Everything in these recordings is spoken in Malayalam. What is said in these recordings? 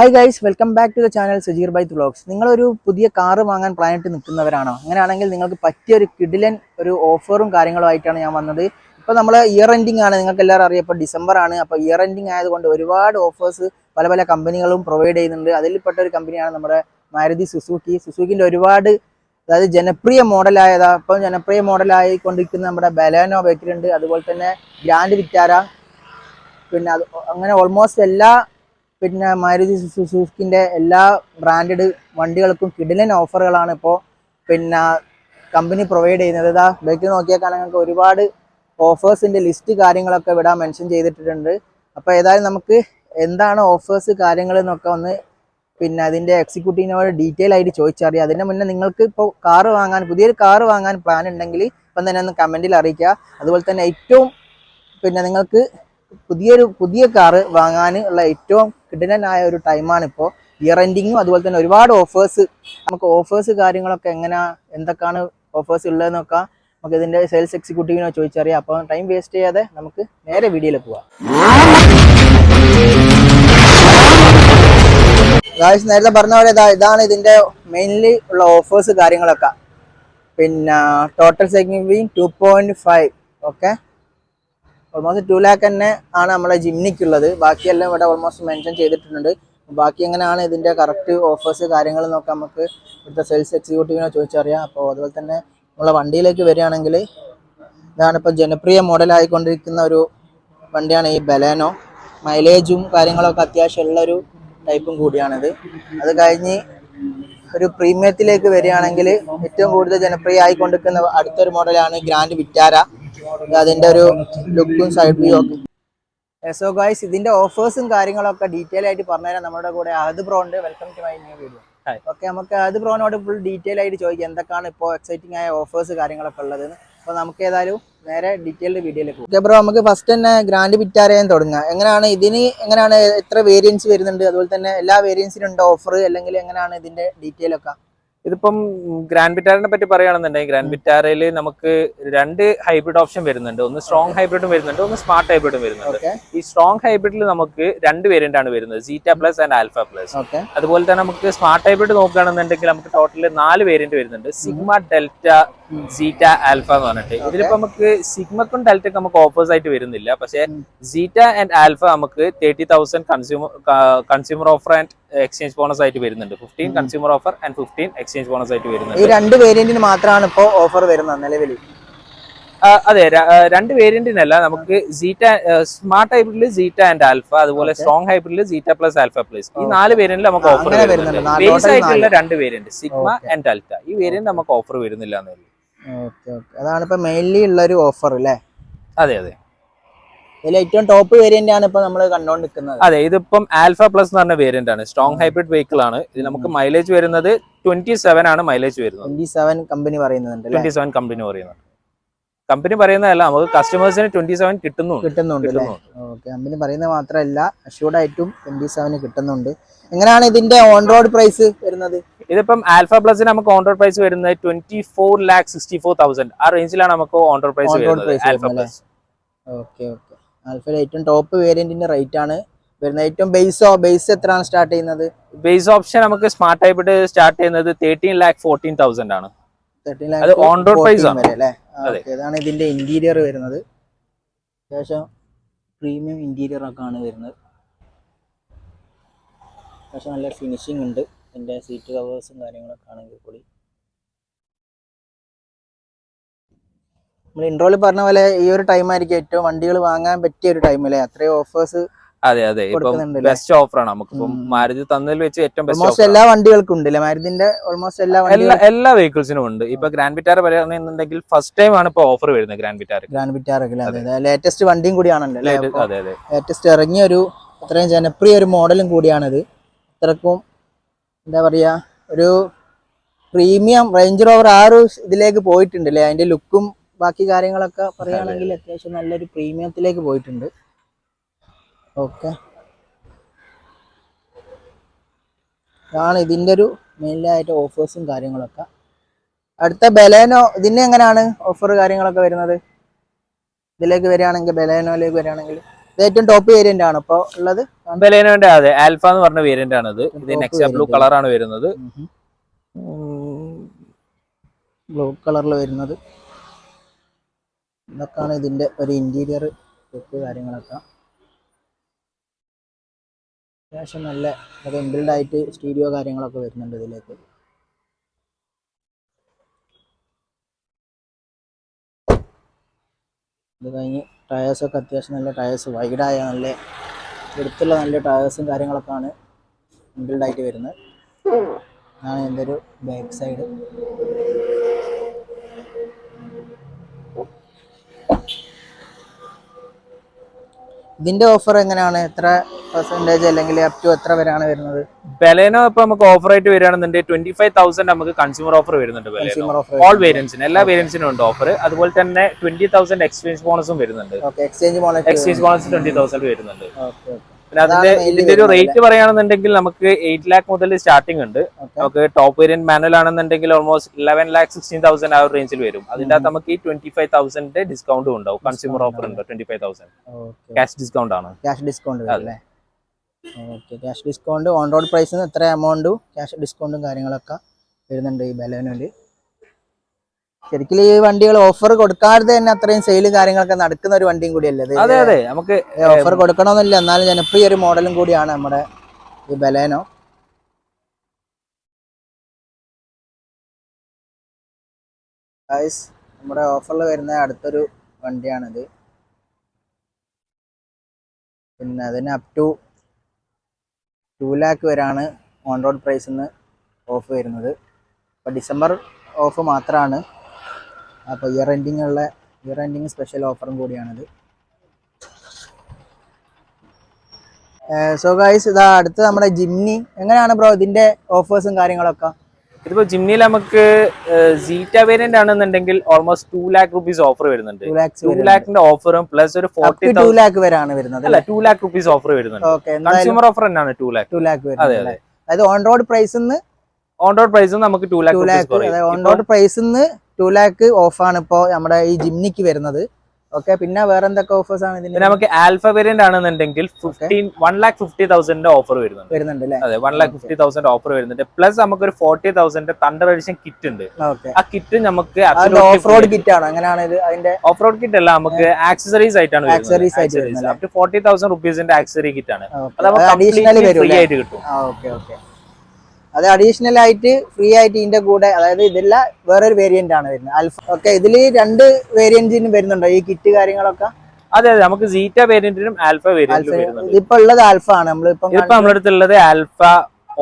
Hi guys welcome back to the channel Sajeer by vlogs നിങ്ങളൊരു പുതിയ കാറ് വാങ്ങാൻ പ്ലാൻ ഇട്ട് നിൽക്കുന്നവരാണോ? അങ്ങനെയാണെങ്കിൽ നിങ്ങൾക്ക് പറ്റിയ ഒരു കിഡിലൻ ഒരു ഓഫറും കാര്യങ്ങളും ആയിട്ടാണ് ഞാൻ വന്നത്. ഇപ്പോൾ നമ്മൾ ഇയർ എൻഡിങ് ആണ്. നിങ്ങൾക്ക് എല്ലാവരും അറിയാം. ഇപ്പോൾ ഡിസംബർ ആണ്. അപ്പോൾ ഇയർ എൻഡിങ് ആയതുകൊണ്ട് ഒരുപാട് ഓഫേഴ്സ് പല പല കമ്പനികളും പ്രൊവൈഡ് ചെയ്യുന്നുണ്ട്. അതിൽപ്പെട്ട ഒരു കമ്പനിയാണ് നമ്മുടെ മാരുതി സുസൂക്കി. സുസൂക്കിന്റെ ഒരുപാട് അതായത് ജനപ്രിയ മോഡലായതാ ഇപ്പോൾ ജനപ്രിയ മോഡലായിക്കൊണ്ടിരിക്കുന്ന നമ്മുടെ ബലാനോ ബൈക്കിലുണ്ട് അതുപോലെ തന്നെ ഗ്രാൻഡ് വിറ്റാര പിന്നെ അത് അങ്ങനെ ഓൾമോസ്റ്റ് എല്ലാ പിന്നെ മാരുതി സുസുക്കിന്റെ എല്ലാ ബ്രാൻഡഡ് വണ്ടികൾക്കും കിടിലൻ ഓഫറുകളാണ് ഇപ്പോൾ പിന്നെ കമ്പനി പ്രൊവൈഡ് ചെയ്യുന്നത്. ഇതാ ബൈക്കിൽ നോക്കിയാൽ നിങ്ങൾക്ക് ഒരുപാട് ഓഫേഴ്സിന്റെ ലിസ്റ്റ് കാര്യങ്ങളൊക്കെ ഇവിടെ മെൻഷൻ ചെയ്തിട്ടുണ്ട് അപ്പോൾ ഏതായാലും നമുക്ക് എന്താണ് ഓഫേഴ്സ് കാര്യങ്ങൾ എന്നൊക്കെ ഒന്ന് പിന്നെ അതിന്റെ എക്സിക്യൂട്ടീവിനോട് ഡീറ്റെയിൽ ആയിട്ട് ചോദിച്ചറിയാം. അതിന്റെ മുന്നേ നിങ്ങൾക്ക് ഇപ്പോൾ കാറ് വാങ്ങാൻ പുതിയൊരു കാറ് വാങ്ങാൻ പ്ലാൻ ഉണ്ടെങ്കിൽ ഇപ്പം തന്നെ ഒന്ന് കമന്റിൽ അറിയിക്കുക. അതുപോലെ തന്നെ ഏറ്റവും പിന്നെ നിങ്ങൾക്ക് പുതിയൊരു പുതിയ കാറ് വാങ്ങാൻ ഉള്ള ഏറ്റവും കിടിലനായ ഒരു ടൈമാണ് ഇപ്പോൾ ഇയർ എൻഡിങ്ങും അതുപോലെ തന്നെ ഒരുപാട് ഓഫേഴ്സ് നമുക്ക് ഓഫേഴ്സ് കാര്യങ്ങളൊക്കെ എങ്ങനെയാ എന്തൊക്കെയാണ് ഓഫേഴ്സ് ഉള്ളതെന്നൊക്കെ നമുക്ക് ഇതിന്റെ സെയിൽസ് എക്സിക്യൂട്ടീവിനോ ചോദിച്ചറിയാം. അപ്പോൾ ടൈം വേസ്റ്റ് ചെയ്യാതെ നമുക്ക് നേരെ വീഡിയോയിൽ പോവാം. ഗായ്സ് നേരത്തെ പറഞ്ഞ പോലെ ഇതാ ഇതാണ് ഇതിന്റെ മെയിൻലി ഉള്ള ഓഫേഴ്സ് കാര്യങ്ങളൊക്കെ. പിന്നെ total saving two point five okay almost two lakh തന്നെ ആണ് നമ്മുടെ ജിമ്മിക്കുള്ളത്. ബാക്കിയെല്ലാം ഇവിടെ ഓൾമോസ്റ്റ് മെൻഷൻ ചെയ്തിട്ടുണ്ട്. ബാക്കി എങ്ങനെയാണ് ഇതിന്റെ കറക്റ്റ് ഓഫേഴ്സ് കാര്യങ്ങൾ നോക്കാം നമുക്ക് ഇവിടുത്തെ സെയിൽസ് എക്സിക്യൂട്ടീവിനെ ചോദിച്ചറിയാം. അപ്പോൾ അതുപോലെ തന്നെ നമ്മളെ വണ്ടിയിലേക്ക് വരികയാണെങ്കിൽ ഇതാണ് ഇപ്പോൾ ജനപ്രിയ മോഡലായിക്കൊണ്ടിരിക്കുന്ന ഒരു വണ്ടിയാണ് ഈ ബലേനോ മൈലേജും കാര്യങ്ങളൊക്കെ അത്യാവശ്യമുള്ള ഒരു ടൈപ്പും കൂടിയാണിത്. അത് കഴിഞ്ഞ് ഒരു പ്രീമിയത്തിലേക്ക് വരികയാണെങ്കിൽ ഏറ്റവും കൂടുതൽ ജനപ്രിയ ആയിക്കൊണ്ടിരിക്കുന്ന അടുത്തൊരു മോഡലാണ് ഗ്രാൻഡ് വിറ്റാര അതിന്റെ ഒരു ലുക്കും സൈഡ് വ്യൂ ഒക്കെ. സോ ഗൈസ് ഇതിന്റെ ഓഫേഴ്സും കാര്യങ്ങളൊക്കെ ഡീറ്റെയിൽ ആയിട്ട് പറഞ്ഞുതരാം നമ്മുടെ കൂടെ. അത് ബ്രോ ഉണ്ട്. Welcome to my new video. Okay നമുക്ക് അത് ബ്രോനോട് ഫുൾ ഡീറ്റെയിൽ ആയിട്ട് ചോദിക്കാം. എന്തൊക്കെയാണ് ഇപ്പോൾ എക്സൈറ്റിംഗ് ആയ ഓഫേഴ്സ് കാര്യങ്ങളൊക്കെ ഉള്ളത് അപ്പോൾ നമുക്ക് ഏതായാലും നേരെ ഡീറ്റെയിൽഡ് വീഡിയോയിലേക്ക് ഓക്കെ ബ്രോ നമുക്ക് ഫസ്റ്റ് തന്നെ ഗ്രാൻഡ് വിറ്റാരയം തുടങ്ങാം. എങ്ങനെയാണ് ഇതിന് എങ്ങനെയാണ് എത്ര വേരിയൻസ് വരുന്നുണ്ട്? അതുപോലെ തന്നെ എല്ലാ വേരിയൻസിനും ഉണ്ടോ ഓഫർ അല്ലെങ്കിൽ എങ്ങനെയാണ് ഇതിന്റെ ഡീറ്റെയിൽ ഒക്കെ? ഇതിപ്പം ഗ്രാൻഡ് വിറ്റാറിനെ പറ്റി പറയുകയാണെന്നുണ്ടെങ്കിൽ ഗ്രാൻഡ് വിറ്റാറയിൽ നമുക്ക് രണ്ട് ഹൈബ്രിഡ് ഓപ്ഷൻ വരുന്നുണ്ട്. ഒന്ന് സ്ട്രോങ് ഹൈബ്രിഡും വരുന്നുണ്ട് ഒന്ന് സ്മാർട്ട് ഹൈബ്രിഡും വരുന്നുണ്ട്. ഈ സ്ട്രോങ് ഹൈബ്രിഡിൽ നമുക്ക് രണ്ട് വേരിയന്റ് ആണ് വരുന്നത് സീറ്റ പ്ലസ് ആൻഡ് ആൽഫ പ്ലസ് അതുപോലെ തന്നെ നമുക്ക് സ്മാർട്ട് ഹൈബ്രിഡ് നോക്കുകയാണെന്നുണ്ടെങ്കിൽ നമുക്ക് ടോട്ടൽ നാല് വേരിയന്റ് വരുന്നുണ്ട്. സിഗ്മ ഡെൽറ്റ സീറ്റ ആൽഫ എന്ന് പറഞ്ഞിട്ട്. ഇതിലിപ്പോ നമുക്ക് സിഗ്മക്കും ഡെൽറ്റക്കും നമുക്ക് ഓഫേഴ്സ് ആയിട്ട് വരുന്നില്ല. പക്ഷേ. സീറ്റ ആൻഡ് ആൽഫ നമുക്ക് thirty thousand consumer consumer offer and exchange bonus ആയിട്ട് വരുന്നുണ്ട്. Fifteen consumer offer and fifteen exchange bonus ആയിട്ട് വരുന്നുണ്ട്. ഈ രണ്ട് വേരിയന്റിന് മാത്രമാണ് ഇപ്പോൾ ഓഫർ വരുന്നത് നിലവിൽ അതെ രണ്ട് വേരിയന്റിനല്ല നമുക്ക് സീറ്റ സ്മാർട്ട് ഹൈബ്രിഡിൽ സീറ്റ ആൻഡ് ആൽഫ അതുപോലെ. സ്ട്രോങ് ഹൈബ്രിഡിൽ സീറ്റ പ്ലസ് ആൽഫ പ്ലസ് ഈ നാല് വേരിയന്റിൽ നമുക്ക് ഓഫർ വരുന്നുണ്ട്. ബേസ് ആയിട്ടുള്ള രണ്ട് വേരിയന്റ് സിഗ്മ ആൻഡ് ഡെൽറ്റ ഈ വേരിയന്റ് നമുക്ക് ഓഫർ വരുന്നില്ല എന്നേ ഉള്ളൂ. ഓക്കെ ഓക്കെ അതാണ് ഇപ്പൊ മെയിൻലി ഉള്ള ഒരു ഓഫർ അല്ലേ? അതെ അതെ. ഇതിൽ ഏറ്റവും ടോപ്പ് വേരിയന്റ് ആണ് ഇപ്പൊ നമ്മൾ കണ്ടോണ്ടിരിക്കുന്നത്. അതെ ഇതിപ്പം ആൽഫ പ്ലസ് എന്ന് പറഞ്ഞ വേരിയന്റ് ആണ്. സ്ട്രോങ് ഹൈബ്രിഡ് വെഹിക്കിൾ ആണ്. ഇത് നമുക്ക് മൈലേജ് വരുന്നത് ട്വന്റി സെവൻ ആണ് മൈലേജ് വരുന്നത്. ട്വന്റി സെവൻ കമ്പനി പറയുന്നുണ്ട് ട്വന്റി സെവൻ കമ്പനി പറയുന്നുണ്ട് കമ്പനി പറയുന്നതല്ല നമുക്ക് കസ്റ്റമേഴ്സിന് ട്വന്റി സെവൻ കിട്ടുന്നുണ്ട്. കിട്ടുന്നുണ്ട് കമ്പനി പറയുന്നത് മാത്രമല്ല അഷ്യൂർഡ് ആയിട്ടും ട്വന്റി സെവന് കിട്ടുന്നുണ്ട്. എങ്ങനെയാണ് ഇതിന്റെ ഓൺ റോഡ് പ്രൈസ് വരുന്നത്? ഇതിപ്പം ആൽഫ പ്ലസിന് നമുക്ക് ഓൺ റോഡ് പ്രൈസ് വരുന്നത് twenty four lakh sixty four thousand ആ റേഞ്ചിലാണ് നമുക്ക് ഓൺ റോഡ് പ്രൈസ് വരുന്നത് ആൽഫ പ്ലസ്. ഓക്കെ ഓക്കെ ആൽഫയിൽ ഏറ്റവും ടോപ്പ് വേരിയന്റിന്റെ റേറ്റ് ആണ്. വരുന്നത് ഏറ്റവും ബേസ് ബേസ് എത്രയാണ് സ്റ്റാർട്ട് ചെയ്യുന്നത്? ബേസ് ഓപ്ഷൻ നമുക്ക് സ്മാർട്ട് ഹൈബ്രിഡ് സ്റ്റാർട്ട് ചെയ്യുന്നത് തേർട്ടീൻ ലാക്ക് ഫോർട്ടീൻ തൗസൻഡ് ആണ്. അത് ഓൺ റോഡ് പ്രൈസ് ആണ്. ഇതാണ് ഇതിന്റെ ഇന്റീരിയർ വരുന്നത്. അത്യാവശ്യം പ്രീമിയം ഇന്റീരിയർ ഒക്കെ ആണ് വരുന്നത്. അത്യാവശ്യം നല്ല ഫിനിഷിംഗ് ഉണ്ട്. ഇതിന്റെ സീറ്റ് കവേഴ്സും കാര്യങ്ങളൊക്കെ ആണെങ്കിൽ കൂടി. നമ്മൾ ഇൻട്രോയിൽ പറഞ്ഞ പോലെ ഈ ഒരു ടൈം ആയിരിക്കും ഏറ്റവും വണ്ടികൾ വാങ്ങാൻ പറ്റിയ ഒരു ടൈം അല്ലേ അത്രയും ഓഫേഴ്സ് അതെ അതെ. ഇപ്പം ബെസ്റ്റ് ഓഫറാണ് നമുക്കിപ്പം. മാരുതി തന്നതിൽ വെച്ച് ഏറ്റവും ബെസ്റ്റ് എല്ലാ വണ്ടികൾക്കും ഉണ്ട് മാരുതിന്റെ ഓൾമോസ്റ്റ് എല്ലാ എല്ലാ എല്ലാ വെഹിക്കിൾസിനും ഉണ്ട്. ഇപ്പൊ ഗ്രാൻഡ് വിറ്റാർ പറയുന്നുണ്ടെങ്കിൽ ഫസ്റ്റ് ടൈം ആണ് ഇപ്പൊ ഓഫർ വരുന്നത് grand Vitara grand Vitara latest വണ്ടിയും കൂടിയാണല്ലോ ലേറ്റസ്റ്റ് ഇറങ്ങിയ ഒരു അത്രയും ജനപ്രിയ ഒരു മോഡലും കൂടിയാണിത്. ഇത്രക്കും എന്താ പറയാ ഒരു പ്രീമിയം റേഞ്ച് റോവർ ആ ഒരു ഇതിലേക്ക് പോയിട്ടുണ്ട് അല്ലേ അതിന്റെ ലുക്കും ബാക്കി കാര്യങ്ങളൊക്കെ പറയുകയാണെങ്കിൽ അത്യാവശ്യം നല്ലൊരു പ്രീമിയത്തിലേക്ക് പോയിട്ടുണ്ട്. ഓക്കെ. ഇതാണ് ഇതിന്റെ ഒരു മെയിനായിട്ട് ഓഫേഴ്സും കാര്യങ്ങളൊക്കെ. അടുത്ത ബലേനോ ഇതിന് എങ്ങനെയാണ് ഓഫർ കാര്യങ്ങളൊക്കെ വരുന്നത്? ഇതിലേക്ക് വരികയാണെങ്കിൽ ബലേനോയിലേക്ക് വരികയാണെങ്കിൽ ഇത് ഏറ്റവും ടോപ്പ് വേരിയന്റ് ആണ് ഇപ്പൊ ഉള്ളത്. ബലേനോന്റെ അതെ ആൽഫ എന്ന് പറഞ്ഞ വേരിയന്റ് ആണ് ഇത്. ഇത് Top ബ്ലൂ. കളറാണ് വരുന്നത്. ബ്ലൂ കളറിൽ വരുന്നത്. ഇതൊക്കെയാണ് ഇതിന്റെ ഒരു ഇന്റീരിയർ ലുക്ക് കാര്യങ്ങളൊക്കെ. അത്യാവശ്യം നല്ല ഇതൊക്കെ ഇൻബിൽഡ് ആയിട്ട് സ്റ്റീരിയോ കാര്യങ്ങളൊക്കെ വരുന്നുണ്ട് ഇതിലേക്ക്. ഇത് കഴിഞ്ഞ് ടയേഴ്സൊക്കെ അത്യാവശ്യം നല്ല ടയേഴ്സ് വൈഡായ നല്ല എടുത്തുള്ള നല്ല ടയേഴ്സും കാര്യങ്ങളൊക്കെ ആണ് ഇൻബിൽഡ് ആയിട്ട് വരുന്നത്. ഇതാണ് എന്റെ ഒരു ബാക്ക് സൈഡ് ഇതിന്റെ ഓഫർ എങ്ങനെയാണ്? എത്ര പെർസെന്റേജ് അല്ലെങ്കിൽ അപ് ടു എത്ര വരെയാണ് വരുന്നത്? ബലേനോ ഇപ്പൊ നമുക്ക് ഓഫർ ആയിട്ട് വരികയാണെന്നുണ്ടെങ്കിൽ ട്വന്റി ഫൈവ് തൗസൻഡ് നമുക്ക് കൺസ്യൂമർ ഓഫർ വരുന്നുണ്ട് ഓൾ വേരിയൻസിന് എല്ലാ വേരിയൻസിനും ഉണ്ട് ഓഫർ അതുപോലെ തന്നെ ട്വന്റി തൗസൻഡ് എക്സ്ചേഞ്ച് ബോണസും വരുന്നുണ്ട്. എക്സ്ചേഞ്ച് ബോണസ് ട്വന്റി തൗസൻഡ് വരുന്നുണ്ട്. പിന്നെ അതിന്റെ ഇതിന്റെ ഒരു റേറ്റ് പറയുകയാണെന്നുണ്ടെങ്കിൽ നമുക്ക് എയ്റ്റ് ലാക്ക് മുതൽ സ്റ്റാർട്ടിംഗ് ഉണ്ട്. നമുക്ക് ടോപ്പ് വേരിയന്റ് മാനുവൽ ആണെന്നുണ്ടെങ്കിൽ almost eleven lakh sixteen thousand ആ ഒരു റേഞ്ചിൽ വരും. അതിന്റെ അകത്ത് നമുക്ക് ഈ ട്വന്റി ഫൈവ് തൗസൻഡ് ഡിസ്കൗണ്ടും ഉണ്ടാവും. കൺസ്യൂമർ ഓഫർ ഉണ്ട്. Twenty five thousand cash discount ആണ്. ക്യാഷ് ഡിസ്കൗണ്ട് അല്ലേ? Okay cash discount on road price എത്ര എമൗണ്ടും ക്യാഷ് ഡിസ്കൗണ്ടും കാര്യങ്ങളൊക്കെ വരുന്നുണ്ട് ഈ ബലോനിൽ ശരിക്കും ഈ വണ്ടികൾ ഓഫർ കൊടുക്കാതെ തന്നെ അത്രയും സെയിൽ കാര്യങ്ങളൊക്കെ നടക്കുന്ന ഒരു വണ്ടിയും കൂടിയല്ലേ അതെ അതെ. നമുക്ക് ഓഫർ കൊടുക്കണമെന്നില്ല. എന്നാലും ജനപ്രിയ ഒരു മോഡലും കൂടിയാണ് നമ്മുടെ ഈ ബലേനോ. ഗൈസ് നമ്മുടെ ഓഫറിൽ വരുന്ന അടുത്തൊരു വണ്ടിയാണിത്. പിന്നെ അതിന് അപ് ടു ടു ലാക്ക് വരെയാണ് ഓൺ റോഡ് പ്രൈസിൽ ഓഫ് വരുന്നത്. അപ്പോൾ ഡിസംബർ ഓഫ് മാത്രമാണ് അപ്പോൾ ഇയർ എൻഡിങ് ഉള്ള ഇയർ എൻഡിങ് സ്പെഷ്യൽ ഓഫറും കൂടിയാണിത്. സോ ഗൈസ് ഇതാ അടുത്ത് നമ്മുടെ ജിംനി എങ്ങനെയാണ് ബ്രോ ഇതിന്റെ ഓഫേഴ്സും കാര്യങ്ങളൊക്കെ? ഇതിപ്പോ ജിമ്മിയിൽ നമുക്ക് സീറ്റ വേരിയന്റ് ആണെന്നുണ്ടെങ്കിൽ almost two lakh rupees offer വരുന്നുണ്ട്. ടു ലാക്കിന്റെ ഓഫറും പ്ലസ് ഒരു ഫോർട്ടി ടു ലാക്ക് വരെയാണ് വരുന്നത് അല്ല ടു ലാക്ക് റുപ്പീസ് ഓഫർ വരുന്നുണ്ട്. കൺസ്യൂമർ ഓഫർ തന്നെയാണ് ടു ലാക്ക് ടു ലാക്ക് അതെ, വരുന്നത് അതായത് ഓൺ റോഡ് പ്രൈസിൽ നിന്ന് ഓൺ റോഡ് പ്രൈസ് നമുക്ക് ടു ലാക്ക് ഓൺ റോഡ് പ്രൈസിൽ നിന്ന് ടു ലാക്ക് ഓഫാണ് ഇപ്പോൾ നമ്മുടെ ഈ ജിംനിക്ക് വരുന്നത്. ഓക്കെ പിന്നെ വേറെ എന്തൊക്കെ ഓഫേഴ്സ് ആണ് ഇതിന്? നമുക്ക് ആൽഫ വേരിയന്റ് ആണെന്നുണ്ടെങ്കിൽ ഫിഫ്റ്റീൻ വൺ ലാക്ക് ഫിഫ്റ്റി തൗസൻഡിന്റെ ഓഫർ വരുന്നുണ്ട്. വരുന്നുണ്ട് അല്ലേ? അതെ one lakh fifty thousand offer വരുന്നുണ്ട്. പ്ലസ് നമുക്ക് ഒരു forty thousand thunder edition kit ഉണ്ട്. ആ കിറ്റ് നമുക്ക് ഓഫ് റോഡ് കിറ്റ് ആണ്. അങ്ങനെയാണ് ഇത് അതിന്റെ? ഓഫ് റോഡ് കിറ്റ് അല്ല നമുക്ക് ആക്സസറീസ് ആയിട്ടാണ് ആക്സസറീസ് ആയിട്ട് ഫോർട്ടി തൗസൻഡ് റുപ്പീസിന്റെ ആക്സസറി കിറ്റ് ആണ്. അത് നമുക്ക് ഫ്രീ ആയിട്ട് കിട്ടും. ഓക്കെ ഓക്കെ അത് അഡീഷണൽ ആയിട്ട് ഫ്രീ ആയിട്ട് ഇതിന്റെ കൂടെ അതായത് ഇതല്ല വേറൊരു വേരിയന്റ് ആണ് വരുന്നത് അൽഫ ഓക്കെ ഇതിൽ രണ്ട് വേരിയന്റിന് വരുന്നുണ്ടോ? ഈ കിറ്റ് കാര്യങ്ങളൊക്കെ? അതെ അതെ നമുക്ക് സീറ്റ വേരിയന്റിനും ആൽഫ വേരിയന്റിനും ഇപ്പൊ ഉള്ളത് ആൽഫ ആണ്. നമ്മളിപ്പം ഇതിപ്പോ നമ്മുടെ അടുത്തുള്ളത് ആൽഫ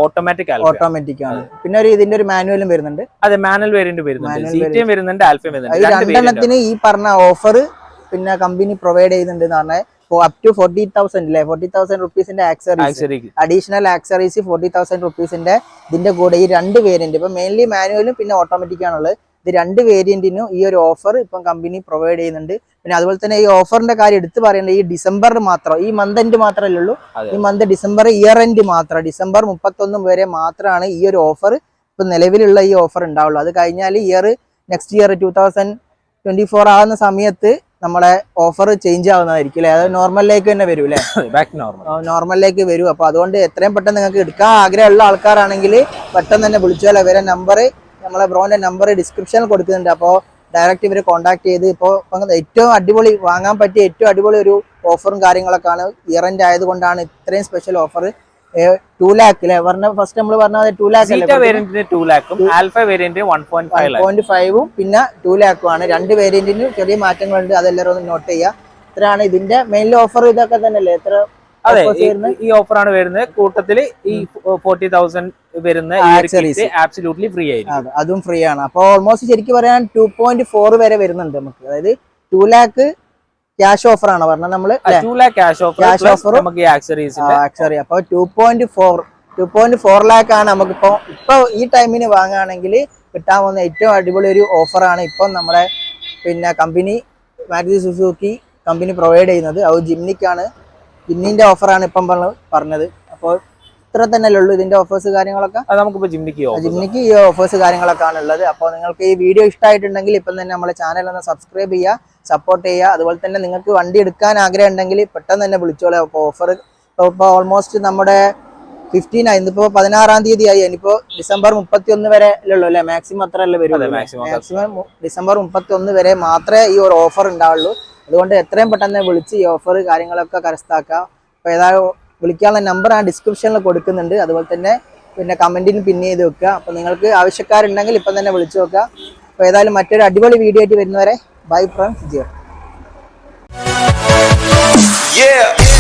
ഓട്ടോമാറ്റിക് ആൽഫ ഓട്ടോമാറ്റിക് ആണ്. പിന്നെ ഒരു ഇതിന്റെ ഒരു മാനുവലും വരുന്നുണ്ട്. അതെ മാനുവൽ വേരിയന്റ് വരുന്നുണ്ട്. സീറ്റയും വരുന്നുണ്ട് ആൽഫയും വരുന്നുണ്ട് രണ്ടെണ്ണത്തിന് ഈ പറഞ്ഞ ഓഫർ പിന്നെ കമ്പനി പ്രൊവൈഡ് ചെയ്യുന്നുണ്ട് എന്ന് പറഞ്ഞാൽ അപ് ടു ഫോർട്ടി തൗസൻഡ് അല്ലേ forty thousand റുപ്പീസിന്റെ accessories accessory additional accessories forty thousand റുപ്പീസിന്റെ ഇതിന്റെ കൂടെ ഈ രണ്ട് വേരിയന്റ് ഇപ്പൊ മെയിൻലി മാനുവലും പിന്നെ ഓട്ടോമാറ്റിക് ആണുള്ളത്. ഇത് രണ്ട് വേരിയന്റിനും ഈ ഒരു ഓഫർ ഇപ്പം കമ്പനി പ്രൊവൈഡ് ചെയ്യുന്നുണ്ട്. പിന്നെ അതുപോലെ തന്നെ ഈ ഓഫറിന്റെ കാര്യം എടുത്തു പറയേണ്ടത് ഈ ഡിസംബറിൽ മാത്രം ഈ മന്ത് എൻഡ് മാത്രമല്ലേ ഉള്ളൂ. ഈ മന്ത് ഡിസംബർ ഇയർ എൻഡ് മാത്രം ഡിസംബർ മുപ്പത്തൊന്ന് വരെ മാത്രമാണ് ഈ ഒരു ഓഫർ ഇപ്പൊ നിലവിലുള്ള ഈ ഓഫർ ഉണ്ടാവുള്ളൂ. അത് കഴിഞ്ഞാൽ year next year two thousand twenty four ആവുന്ന സമയത്ത് നമ്മളെ ഓഫർ ചേഞ്ച് ആവുന്നതായിരിക്കും അല്ലേ? അത് നോർമലിലേക്ക് തന്നെ വരും അല്ലേ? ബാക്ക് നോർമൽ നോർമലിലേക്ക് വരും. അപ്പൊ അതുകൊണ്ട് എത്രയും പെട്ടെന്ന് നിങ്ങൾക്ക് എടുക്കാൻ ആഗ്രഹമുള്ള ആൾക്കാരാണെങ്കിൽ പെട്ടെന്ന് തന്നെ വിളിച്ചാൽ ഇവരെ നമ്പർ നമ്മളെ ബ്രോന്റെ നമ്പർ ഡിസ്ക്രിപ്ഷനിൽ കൊടുക്കുന്നുണ്ട്. അപ്പോൾ ഡയറക്റ്റ് ഇവരെ കോൺടാക്ട് ചെയ്ത് ഇപ്പോൾ ഏറ്റവും അടിപൊളി വാങ്ങാൻ പറ്റിയ ഏറ്റവും അടിപൊളി ഒരു ഓഫറും കാര്യങ്ങളൊക്കെയാണ് ഇയർ എൻഡ് ആയതുകൊണ്ടാണ് ഇത്രയും സ്പെഷ്യൽ ഓഫർ ടു ലാക്ക് പറഞ്ഞ ഫസ്റ്റ് നമ്മൾ പറഞ്ഞത് ടു ലാക്ക് വേരിയന്റിന് two ലാക്കും Alpha variant one point five പിന്നെ ടു ലാക്കും ആണ്. രണ്ട് വേരിയന്റിന് ചെറിയ മാറ്റങ്ങളുണ്ട്. അതെല്ലാവരും ഒന്ന് നോട്ട് ചെയ്യുക. ഇത്രയാണ് ഇതിന്റെ മെയിൻലി ഓഫർ ഇതൊക്കെ തന്നെയല്ലേ? എത്ര അതെ ഈ- ഓഫർ ആണ് ഓഫറാണ് വരുന്നത്. കൂട്ടത്തിൽ ഈ ഫോർട്ടി തൗസൻഡ് വരുന്ന. ആബ്സല്യൂട്ട്ലി ഫ്രീ ആയിരിക്കും. അതും ഫ്രീ ആണ്. അപ്പോൾ ഓൾമോസ്റ്റ് ശരിക്കും പറയാൻ ടു പോയിന്റ് ഫോർ വരെ വരുന്നുണ്ട് നമുക്ക്. അതായത് ടു ലാക്ക് ക്യാഷ് ഓഫർ ആണ് പറഞ്ഞത് നമ്മൾ ക്യാഷ് ഓഫർ Cash offer നമുക്ക് അപ്പോൾ two point four two point four lakh ആണ് നമുക്ക് ഇപ്പൊ ഈ ടൈമിന് വാങ്ങുകയാണെങ്കിൽ കിട്ടാൻ പോകുന്ന ഏറ്റവും അടിപൊളി ഒരു ഓഫറാണ് ഇപ്പം നമ്മുടെ പിന്നെ company Maruti Suzuki company provide ചെയ്യുന്നത്. അത് ജിംനിക്കാണ് ജിമ്മിന്റെ ഓഫറാണ് ഇപ്പം പറഞ്ഞ- പറഞ്ഞത്. അപ്പോൾ ഇത്ര തന്നെ ഉള്ളൂ ഇതിന്റെ ഓഫേഴ്സ് കാര്യങ്ങളൊക്കെ? നമുക്കിപ്പോ ജിമ്മിക്ക് ജിമ്മിക്ക് ഈ ഓഫേഴ്സ് കാര്യങ്ങളൊക്കെ ആണ് ഉള്ളത് അപ്പോൾ നിങ്ങൾക്ക് ഈ വീഡിയോ ഇഷ്ടമായിട്ടുണ്ടെങ്കിൽ ഇപ്പം തന്നെ നമ്മളെ ചാനൽ ഒന്ന് സബ്സ്ക്രൈബ് ചെയ്യുക സപ്പോർട്ട് ചെയ്യുക. അതുപോലെ തന്നെ നിങ്ങൾക്ക് വണ്ടി എടുക്കാൻ ആഗ്രഹം ഉണ്ടെങ്കിൽ പെട്ടെന്ന് തന്നെ വിളിച്ചോളൂ. അപ്പോൾ ഓഫർ ഇപ്പോൾ ഓൾമോസ്റ്റ് നമ്മുടെ ഫിഫ്റ്റീൻ ആയി. ഇന്നിപ്പോ പതിനാറാം തീയതി ആയി ഇനിയിപ്പോ ഡിസംബർ മുപ്പത്തി ഒന്ന് വരെ ഉള്ളൂ അല്ലെ? മാക്സിമം അത്ര അല്ലേ വരുള്ളൂ അത്ര. മാക്സിമം ഡിസംബർ മുപ്പത്തി ഒന്ന് വരെ മാത്രമേ ഈ ഒരു ഓഫർ ഉണ്ടാവുള്ളൂ. അതുകൊണ്ട് എത്രയും പെട്ടെന്ന് വിളിച്ച് ഈ ഓഫർ കാര്യങ്ങളൊക്കെ കരസ്ഥാക്കുക അപ്പൊ ഏതായാലും വിളിക്കാനുള്ള നമ്പർ ആ ഡിസ്ക്രിപ്ഷനിൽ കൊടുക്കുന്നുണ്ട്. അതുപോലെ തന്നെ പിന്നെ കമന്റിൽ പിൻ ചെയ്ത് വെക്കുക. അപ്പോൾ നിങ്ങൾക്ക് ആവശ്യക്കാരുണ്ടെങ്കിൽ ഇപ്പം തന്നെ വിളിച്ചു നോക്കുക. അപ്പോൾ ഏതായാലും മറ്റൊരു അടിപൊളി വീഡിയോ ആയിട്ട് വരുന്നവരെ. Bye from Jio Yeah.